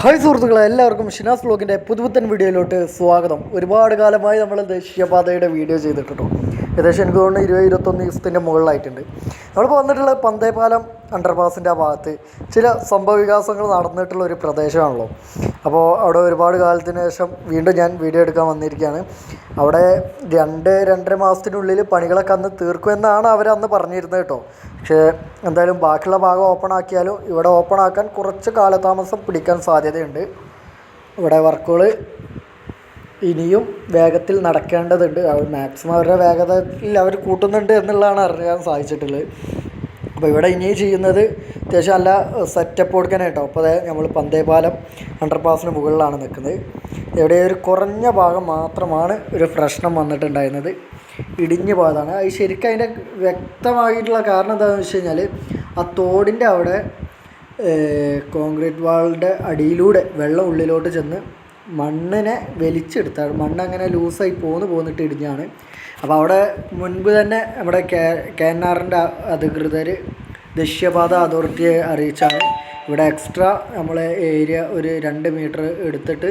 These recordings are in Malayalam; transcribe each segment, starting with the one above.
ഹായ് സുഹൃത്തുക്കളെ എല്ലാവർക്കും ഷിനാസ് ബ്ലോഗിന്റെ പുതുപുത്തൻ വീഡിയോയിലോട്ട് സ്വാഗതം. ഒരുപാട് കാലമായി നമ്മൾ ദേശീയപാതയുടെ വീഡിയോ ചെയ്തിട്ടുണ്ടോ. ഏകദേശം എനിക്ക് തോന്നുന്നു ഇരുപത് ഇരുപത്തൊന്ന് ദിവസത്തിന്റെ മുകളിലായിട്ടുണ്ട്. നമ്മളിപ്പോൾ വന്നിട്ടുള്ള പന്തേപാലം അണ്ടർപാസിന്റെ ആ ഭാഗത്ത് ചില സംഭവ വികാസങ്ങൾ നടന്നിട്ടുള്ള ഒരു പ്രദേശമാണല്ലോ. അപ്പോൾ അവിടെ ഒരുപാട് കാലത്തിന് ശേഷം വീണ്ടും ഞാൻ വീഡിയോ എടുക്കാൻ വന്നിരിക്കുകയാണ്. അവിടെ രണ്ട് രണ്ടര മാസത്തിനുള്ളിൽ പണികളൊക്കെ അന്ന് തീർക്കുമെന്നാണ് അവർ അന്ന് പറഞ്ഞിരുന്നത് കേട്ടോ. പക്ഷേ എന്തായാലും ബാക്കിയുള്ള ഭാഗം ഓപ്പൺ ആക്കിയാലും ഇവിടെ ഓപ്പൺ ആക്കാൻ കുറച്ച് കാലതാമസം പിടിക്കാൻ സാധ്യതയുണ്ട്. ഇവിടെ വർക്കുകൾ ഇനിയും വേഗത്തിൽ നടക്കേണ്ടതുണ്ട്. അവർ മാക്സിമം അവരുടെ വേഗതയിൽ അവർ കൂട്ടുന്നുണ്ട് എന്നുള്ളതാണ് അറിയാൻ സാധിച്ചിട്ടുള്ളത്. അപ്പോൾ ഇവിടെ ഇനി ചെയ്യുന്നത് അത്യാവശ്യം നല്ല സെറ്റപ്പ് കൊടുക്കാനായിട്ടോ അപ്പോൾ അതായത് നമ്മൾ പന്തേപാലം അണ്ടർപാസിന് മുകളിലാണ് നിൽക്കുന്നത്. ഇവിടെ ഒരു കുറഞ്ഞ ഭാഗം മാത്രമാണ് ഒരു പ്രശ്നം വന്നിട്ടുണ്ടായിരുന്നത്. ഇടിഞ്ഞ ഭാഗമാണ് അത് ശരിക്കും അതിന്റെ വ്യക്തമായിട്ടുള്ള കാരണം എന്താണെന്ന് വെച്ച് കഴിഞ്ഞാൽ ആ തോടിന്റെ അവിടെ കോൺക്രീറ്റ് വാളിന്റെ അടിയിലൂടെ വെള്ളം ഉള്ളിലോട്ട് ചെന്ന് മണ്ണിനെ വലിച്ചെടുത്താണ്. മണ്ണ് അങ്ങനെ ലൂസായി പോന്ന് പോന്നിട്ട് ഇടിഞ്ഞാണ്. അപ്പോൾ അവിടെ മുൻപ് തന്നെ നമ്മുടെ കെ കെ എൻ ആറിന്റെ അധികൃതർ ദേശീയപാത അതോറിറ്റിയെ അറിയിച്ചാണ് ഇവിടെ എക്സ്ട്രാ നമ്മളെ ഏരിയ ഒരു രണ്ട് മീറ്റർ എടുത്തിട്ട്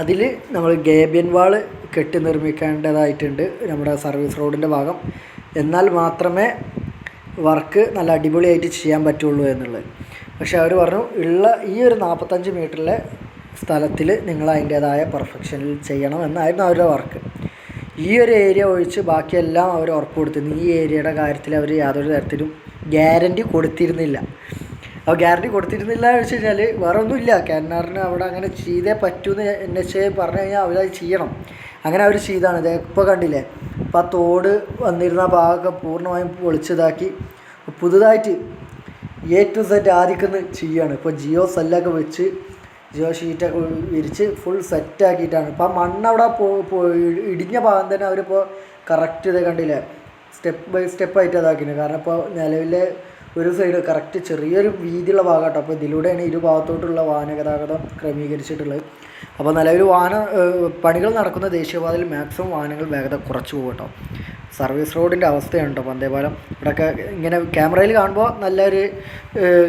അതിൽ നമ്മൾ ഗേബിയൻ വാൾ കെട്ടി നിർമ്മിക്കേണ്ടതായിട്ടുണ്ട് നമ്മുടെ സർവീസ് റോഡിന്റെ ഭാഗം. എന്നാൽ മാത്രമേ വർക്ക് നല്ല അടിപൊളിയായിട്ട് ചെയ്യാൻ പറ്റുള്ളൂ എന്നുള്ളത്. പക്ഷേ അവർ പറഞ്ഞു ഉള്ള ഈ ഒരു നാൽപ്പത്തഞ്ച് മീറ്ററിലെ സ്ഥലത്തിൽ നിങ്ങൾ അതിന്റേതായ പെർഫെക്ഷനിൽ ചെയ്യണം എന്നായിരുന്നു അവരുടെ വർക്ക്. ഈ ഒരു ഏരിയ ഒഴിച്ച് ബാക്കിയെല്ലാം അവർ ഉറപ്പ് കൊടുത്തിരുന്നു. ഈ ഏരിയയുടെ കാര്യത്തിൽ അവർ യാതൊരു തരത്തിലും ഗ്യാരണ്ടി കൊടുത്തിരുന്നില്ല. അപ്പോൾ ഗ്യാരണ്ടി കൊടുത്തിരുന്നില്ല എന്ന് വെച്ച് കഴിഞ്ഞാൽ വേറെ ഒന്നുമില്ല. കെന്നാറിന് അവിടെ അങ്ങനെ ചെയ്തേ പറ്റൂ എന്ന് എൻ എച്ച് എ പറഞ്ഞു കഴിഞ്ഞാൽ അവരത് ചെയ്യണം. അങ്ങനെ അവർ ചെയ്താണ്. ഇത് ഇപ്പോൾ കണ്ടില്ലേ? അപ്പോൾ ആ തോട് വന്നിരുന്ന ഭാഗമൊക്കെ പൂർണമായും പൊളിച്ചതാക്കി പുതുതായിട്ട് എ ടു സെറ്റ് ആദ്യക്കുന്ന് ചെയ്യാണ് ഇപ്പോൾ ജിയോ സെല്ലൊക്കെ വെച്ച് ജിയോ ഷീറ്റൊക്കെ വിരിച്ച് ഫുൾ സെറ്റാക്കിയിട്ടാണ് ഇപ്പോൾ ആ മണ്ണ് അവിടെ ഇടിഞ്ഞ ഭാഗം തന്നെ അവരിപ്പോൾ കറക്റ്റ് ഇത് കണ്ടില്ലേ? സ്റ്റെപ്പ് ബൈ സ്റ്റെപ്പ് ആയിട്ട് അതാക്കിയിട്ടുണ്ട് കാരണം ഇപ്പോൾ നിലവിലെ ഒരു സൈഡ് കറക്റ്റ് ചെറിയൊരു വീതിയുള്ള ഭാഗമാട്ടോ അപ്പോൾ ഇതിലൂടെയാണ് ഇരു ഭാഗത്തോട്ടുള്ള വാഹന ഗതാഗതം ക്രമീകരിച്ചിട്ടുള്ളത്. അപ്പോൾ നിലവിൽ വാഹന പണികൾ നടക്കുന്ന ദേശീയപാതയിൽ മാക്സിമം വാഹനങ്ങൾ വേഗത കുറച്ച് പോകും കേട്ടോ സർവീസ് റോഡിന്റെ അവസ്ഥയാണ് കേട്ടോ പന്തേപാലം ഇവിടെയൊക്കെ ഇങ്ങനെ ക്യാമറയിൽ കാണുമ്പോൾ നല്ലൊരു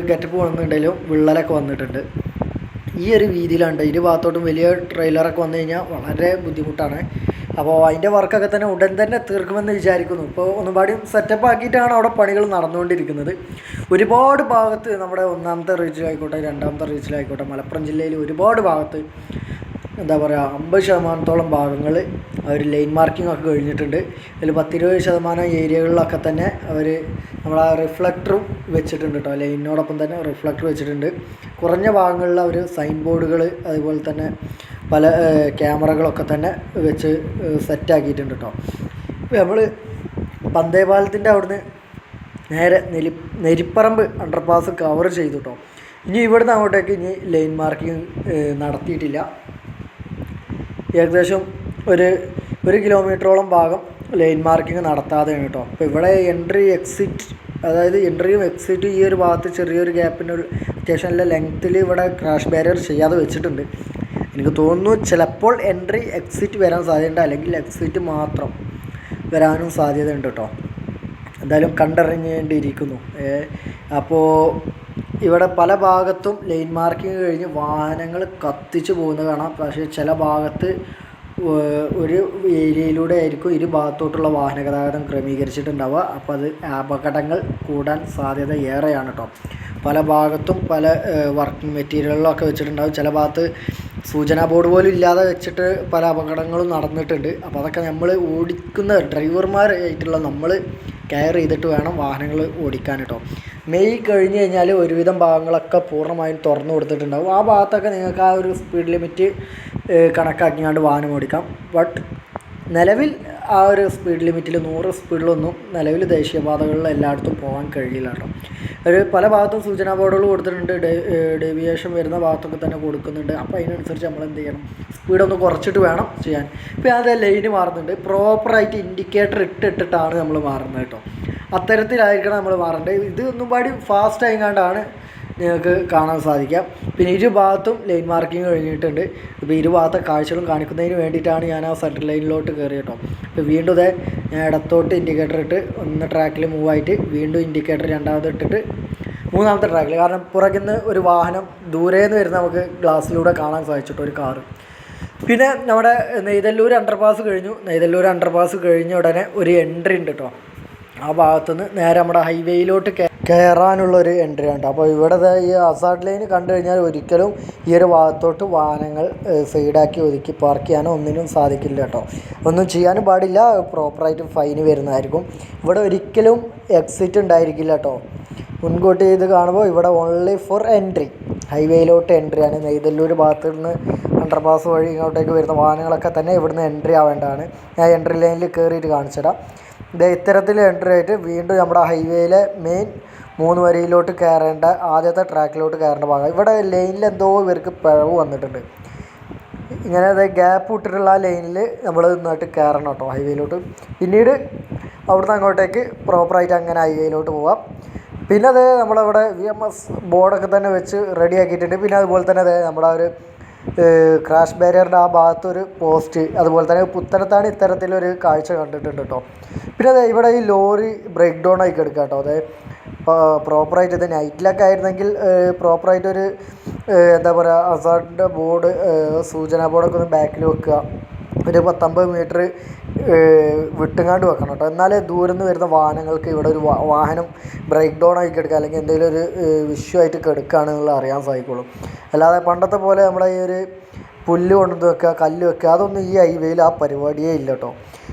ഗെറ്റപ്പ് വന്നിട്ടുണ്ടെങ്കിലും വിള്ളലൊക്കെ വന്നിട്ടുണ്ട്. ഈ ഒരു വീതിയിലാണ് ഇരു ഭാഗത്തോട്ടും വലിയ ട്രെയിലറൊക്കെ വന്നു കഴിഞ്ഞാൽ വളരെ ബുദ്ധിമുട്ടാണ്. അപ്പോൾ അതിന്റെ വർക്കൊക്കെ തന്നെ ഉടൻ തന്നെ തീർക്കുമെന്ന് വിചാരിക്കുന്നു. ഇപ്പോൾ ഒന്നുപാടി സെറ്റപ്പ് ആക്കിയിട്ടാണ് അവിടെ പണികൾ നടന്നുകൊണ്ടിരിക്കുന്നത്. ഒരുപാട് ഭാഗത്ത് നമ്മുടെ ഒന്നാമത്തെ റീച്ചിലായിക്കോട്ടെ രണ്ടാമത്തെ റീച്ചിലായിക്കോട്ടെ മലപ്പുറം ജില്ലയിൽ ഒരുപാട് ഭാഗത്ത് എന്താ പറയുക അമ്പത് ശതമാനത്തോളം ഭാഗങ്ങൾ അവർ ലൈൻ മാർക്കിംഗ് ഒക്കെ കഴിഞ്ഞിട്ടുണ്ട്. അതിൽ പത്തിരുപത് ശതമാനം ഏരിയകളിലൊക്കെ തന്നെ അവർ നമ്മൾ ആ റിഫ്ലക്ടറും വെച്ചിട്ടുണ്ട് കേട്ടോ ലൈനിനോടൊപ്പം തന്നെ റിഫ്ലക്ടർ വെച്ചിട്ടുണ്ട്. കുറഞ്ഞ ഭാഗങ്ങളിൽ അവർ സൈൻ ബോർഡുകൾ അതുപോലെ തന്നെ പല ക്യാമറകളൊക്കെ തന്നെ വെച്ച് സെറ്റാക്കിയിട്ടുണ്ട് കേട്ടോ നമ്മൾ പന്തേപാലത്തിന്റെ അവിടുന്ന് നേരെ നെലി നെരിപ്പറമ്പ് അണ്ടർപാസ് കവർ ചെയ്തു കേട്ടോ ഇനി ഇവിടുന്ന് അങ്ങോട്ടേക്ക് ഇനി ലൈൻ മാർക്കിംഗ് നടത്തിയിട്ടില്ല. ഏകദേശം ഒരു ഒരു കിലോമീറ്ററോളം ഭാഗം ലൈൻ മാർക്കിങ് നടത്താതെയാണ് കേട്ടോ അപ്പോൾ ഇവിടെ എൻട്രി എക്സിറ്റ് അതായത് എൻട്രിയും എക്സിറ്റും ഈ ഒരു ഭാഗത്ത് ചെറിയൊരു ഗ്യാപ്പിന്റെ അത്യാവശ്യം നല്ല ലെങ്ത്തിൽ ഇവിടെ ക്രാഷ് ബാരിയർ ചെയ്യാതെ വെച്ചിട്ടുണ്ട്. എനിക്ക് തോന്നുന്നു ചിലപ്പോൾ എൻട്രി എക്സിറ്റ് വരാൻ സാധ്യതയുണ്ട്. അല്ലെങ്കിൽ എക്സിറ്റ് മാത്രം വരാനും സാധ്യതയുണ്ട് കേട്ടോ എന്തായാലും കണ്ടറിഞ്ഞേണ്ടിയിരിക്കുന്നു. അപ്പോൾ ഇവിടെ പല ഭാഗത്തും ലൈൻ മാർക്കിങ് കഴിഞ്ഞ് വാഹനങ്ങൾ കത്തിച്ച് പോകുന്നത് കാണാം. പക്ഷേ ചില ഭാഗത്ത് ഒരു ഏരിയയിലൂടെ ആയിരിക്കും ഇരു ഭാഗത്തോട്ടുള്ള വാഹന ഗതാഗതം ക്രമീകരിച്ചിട്ടുണ്ടാവുക. അപ്പോൾ അത് അപകടങ്ങൾ കൂടാൻ സാധ്യത ഏറെയാണ് കേട്ടോ പല ഭാഗത്തും പല വർക്കിംഗ് മെറ്റീരിയലുകളൊക്കെ വെച്ചിട്ടുണ്ടാവും. ചില ഭാഗത്ത് സൂചനാ ബോർഡ് പോലും ഇല്ലാതെ വെച്ചിട്ട് പല അപകടങ്ങളും നടന്നിട്ടുണ്ട്. അപ്പോൾ അതൊക്കെ നമ്മൾ ഓടിക്കുന്ന ഡ്രൈവർമാരായിട്ടുള്ള നമ്മൾ കെയർ ചെയ്തിട്ട് വേണം വാഹനങ്ങൾ ഓടിക്കാൻ കേട്ടോ മെയ് കഴിഞ്ഞ് കഴിഞ്ഞാൽ ഒരുവിധം ഭാഗങ്ങളൊക്കെ പൂർണമായും തുറന്നു കൊടുത്തിട്ടുണ്ടാവും. ആ ഭാഗത്തൊക്കെ നിങ്ങൾക്ക് ആ ഒരു സ്പീഡ് ലിമിറ്റ് കണക്കാക്കിയാണ്ട് വാഹനം ഓടിക്കാം. ബട്ട് നിലവിൽ ആ ഒരു സ്പീഡ് ലിമിറ്റിൽ നൂറ് സ്പീഡിലൊന്നും നിലവിൽ ദേശീയപാതകളിൽ എല്ലായിടത്തും പോകാൻ കഴിയില്ല കേട്ടോ. ഒരു പല ഭാഗത്തും സൂചനാ ബോർഡുകൾ കൊടുത്തിട്ടുണ്ട്. ഡേവിയേഷൻ വരുന്ന ഭാഗത്തൊക്കെ തന്നെ കൊടുക്കുന്നുണ്ട്. അപ്പോൾ അതിനനുസരിച്ച് നമ്മൾ എന്ത് ചെയ്യണം? സ്പീഡൊന്ന് കുറച്ചിട്ട് വേണം ചെയ്യാൻ. ഇപ്പോൾ അത് ലൈന് മാറുന്നുണ്ട്. പ്രോപ്പറായിട്ട് ഇൻഡിക്കേറ്റർ ഇട്ടിട്ടിട്ടാണ് നമ്മൾ മാറുന്നത് കേട്ടോ. അത്തരത്തിലായിരിക്കണം നമ്മൾ മാറേണ്ടത് ഇത് ഒന്നും പാടി ഫാസ്റ്റ് ആയിക്കാണ്ടാണ് നിങ്ങൾക്ക് കാണാൻ സാധിക്കാം പിന്നെ ഇരു ഭാഗത്തും ലൈൻ മാർക്കിംഗ് കഴിഞ്ഞിട്ടുണ്ട്. ഇപ്പോൾ ഇരു ഭാഗത്തെ കാഴ്ചകളും കാണിക്കുന്നതിന് വേണ്ടിയിട്ടാണ് ഞാൻ ആ സെൻട്രൽ ലൈനിലോട്ട് കയറി കേട്ടോ ഇപ്പോൾ വീണ്ടും ഇതേ ഞാൻ ഇടത്തോട്ട് ഇൻഡിക്കേറ്റർ ഇട്ട് ഒന്ന് ട്രാക്കിൽ മൂവ് ആയിട്ട് വീണ്ടും ഇൻഡിക്കേറ്റർ രണ്ടാമത് ഇട്ടിട്ട് മൂന്നാമത്തെ ട്രാക്കിൽ കാരണം പുറകിൽ നിന്ന് ഒരു വാഹനം ദൂരെ നിന്ന് വരുന്ന നമുക്ക് ഗ്ലാസ്സിലൂടെ കാണാൻ സാധിച്ചിട്ട് ഒരു കാറ് പിന്നെ നമ്മുടെ നെയ്തല്ലൂർ അണ്ടർപാസ് കഴിഞ്ഞു. നെയ്തല്ലൂർ അണ്ടർപാസ് കഴിഞ്ഞ ഉടനെ ഒരു എൻട്രി ഉണ്ട് കേട്ടോ ആ ഭാഗത്തുനിന്ന് നേരെ നമ്മുടെ ഹൈവേയിലോട്ട് കയറാനുള്ള ഒരു എൻട്രി ഉണ്ട് അപ്പോൾ ഇവിടെ ഈ അസാഡ് ലൈൻ കണ്ടു കഴിഞ്ഞാൽ ഒരിക്കലും ഈ ഒരു ഭാഗത്തോട്ട് വാഹനങ്ങൾ സൈഡാക്കി ഒതുക്കി പാർക്ക് ചെയ്യാനോ ഒന്നിനും സാധിക്കില്ല കേട്ടോ. ഒന്നും ചെയ്യാനും പാടില്ല പ്രോപ്പറായിട്ട് ഫൈന് വരുന്നതായിരിക്കും. ഇവിടെ ഒരിക്കലും എക്സിറ്റ് ഉണ്ടായിരിക്കില്ല കേട്ടോ. മുൻകൂട്ടി ഇത് കാണുമ്പോൾ ഇവിടെ ഓൺലി ഫോർ എൻട്രി ഹൈവേയിലോട്ട് എൻട്രി ആണ്. നെയ്തല്ലൂർ ഭാഗത്തു നിന്ന് അണ്ടർപാസ് വഴി ഇങ്ങോട്ടേക്ക് വരുന്ന വാഹനങ്ങളൊക്കെ തന്നെ ഇവിടുന്ന് എൻട്രി ആവേണ്ടതാണ്. ഞാൻ എൻട്രി ലൈനിൽ കയറിയിട്ട് കാണിച്ചുതരാം. ഇത് ഇത്തരത്തിൽ എൻട്രി ആയിട്ട് വീണ്ടും നമ്മുടെ ഹൈവേയിലെ മെയിൻ മൂന്ന് വരിയിലോട്ട് കയറേണ്ട ആദ്യത്തെ ട്രാക്കിലോട്ട് കയറേണ്ട ഭാഗം. ഇവിടെ ലൈനിൽ എന്തോ ഇവർക്ക് പിഴവ് വന്നിട്ടുണ്ട്. ഇങ്ങനെ അത് ഗ്യാപ്പ് ഇട്ടിട്ടുള്ള ആ ലൈനിൽ നമ്മൾ നിന്നായിട്ട് കയറണം കേട്ടോ ഹൈവേയിലോട്ട് പിന്നീട് അവിടുന്ന് അങ്ങോട്ടേക്ക് പ്രോപ്പറായിട്ട് അങ്ങനെ ഹൈവേയിലോട്ട് പോവാം. പിന്നെ അത് നമ്മളവിടെ വി എം എസ് ബോർഡൊക്കെ തന്നെ വെച്ച് റെഡി ആക്കിയിട്ടുണ്ട്. പിന്നെ അതുപോലെ തന്നെ അതെ നമ്മുടെ ഒരു ക്രാഷ് ബാരിയറിന്റെ ആ ഭാഗത്തൊരു പോസ്റ്റ് അതുപോലെ തന്നെ പുത്തനത്താണ് ഇത്തരത്തിലൊരു കാഴ്ച കണ്ടിട്ടുണ്ട് കേട്ടോ പിന്നെ അതെ ഇവിടെ ഈ ലോറി ബ്രേക്ക് ഡൗൺ ആയി കിടക്കുക കേട്ടോ അതെ പ്രോപ്പറായിട്ട് ഇത് നൈറ്റിലൊക്കെ ആയിരുന്നെങ്കിൽ പ്രോപ്പറായിട്ടൊരു എന്താ പറയുക അസാഡിന്റെ ബോർഡ് സൂചനാ ബോർഡൊക്കെ ഒന്ന് ബാക്കിൽ വെക്കുക. ഒരു പത്തമ്പത് മീറ്റർ വിട്ടുങ്ങാണ്ട് വെക്കണം കേട്ടോ. എന്നാലേ ദൂരെ നിന്ന് വരുന്ന വാഹനങ്ങൾക്ക് ഇവിടെ ഒരു വാഹനം ബ്രേക്ക് ഡൗൺ ആയി കിടക്കുക അല്ലെങ്കിൽ എന്തെങ്കിലും ഒരു ഇഷ്യൂ ആയിട്ട് കിടക്കുകയാണെന്നുള്ളത് അറിയാൻ സാധിക്കുള്ളൂ. അല്ലാതെ പണ്ടത്തെ പോലെ നമ്മുടെ ഈ ഒരു പുല്ല് കൊണ്ടുവന്ന് വെക്കുക കല്ല് വെക്കുക അതൊന്നും ഈ ഹൈവേയിൽ ആ പരിപാടിയേ ഇല്ല കേട്ടോ.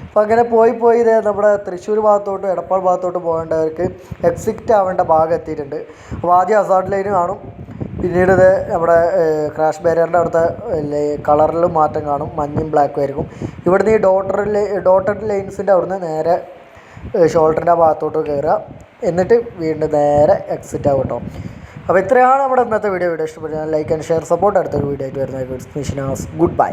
അപ്പോൾ അങ്ങനെ പോയി പോയി ഇതേ നമ്മുടെ തൃശ്ശൂർ ഭാഗത്തോട്ട് എടപ്പാൾ ഭാഗത്തോട്ട് പോകേണ്ടവർക്ക് എക്സിറ്റ് ആവേണ്ട ഭാഗം എത്തിയിട്ടുണ്ട്. അപ്പോൾ ആദ്യം അസാർട്ട് ലൈന് കാണും. പിന്നീട് ഇത് നമ്മുടെ ക്രാഷ് ബാരിയറിന്റെ അവിടുത്തെ കളറിൽ മാറ്റം കാണും. മഞ്ഞയും ബ്ലാക്കും ആയിരിക്കും. ഇവിടുന്ന് ഈ ഡോട്ടറിൽ ഡോട്ടഡ് ലൈൻസിന്റെ അവിടുന്ന് നേരെ ഷോൾഡറിന്റെ ഭാഗത്തോട്ട് കയറുക എന്നിട്ട് വീണ്ടും നേരെ എക്സിറ്റ് ആവും കേട്ടോ അപ്പോൾ ഇത്രയാണ് നമ്മുടെ ഇന്നത്തെ വീഡിയോ വീഡിയോ ഇഷ്ടപ്പെട്ടത് ലൈക്ക് ആൻഡ് ഷെയർ സപ്പോർട്ട് അടുത്തൊരു വീഡിയോ ആയിട്ട് വരുന്നത് ഗുഡ് ബൈ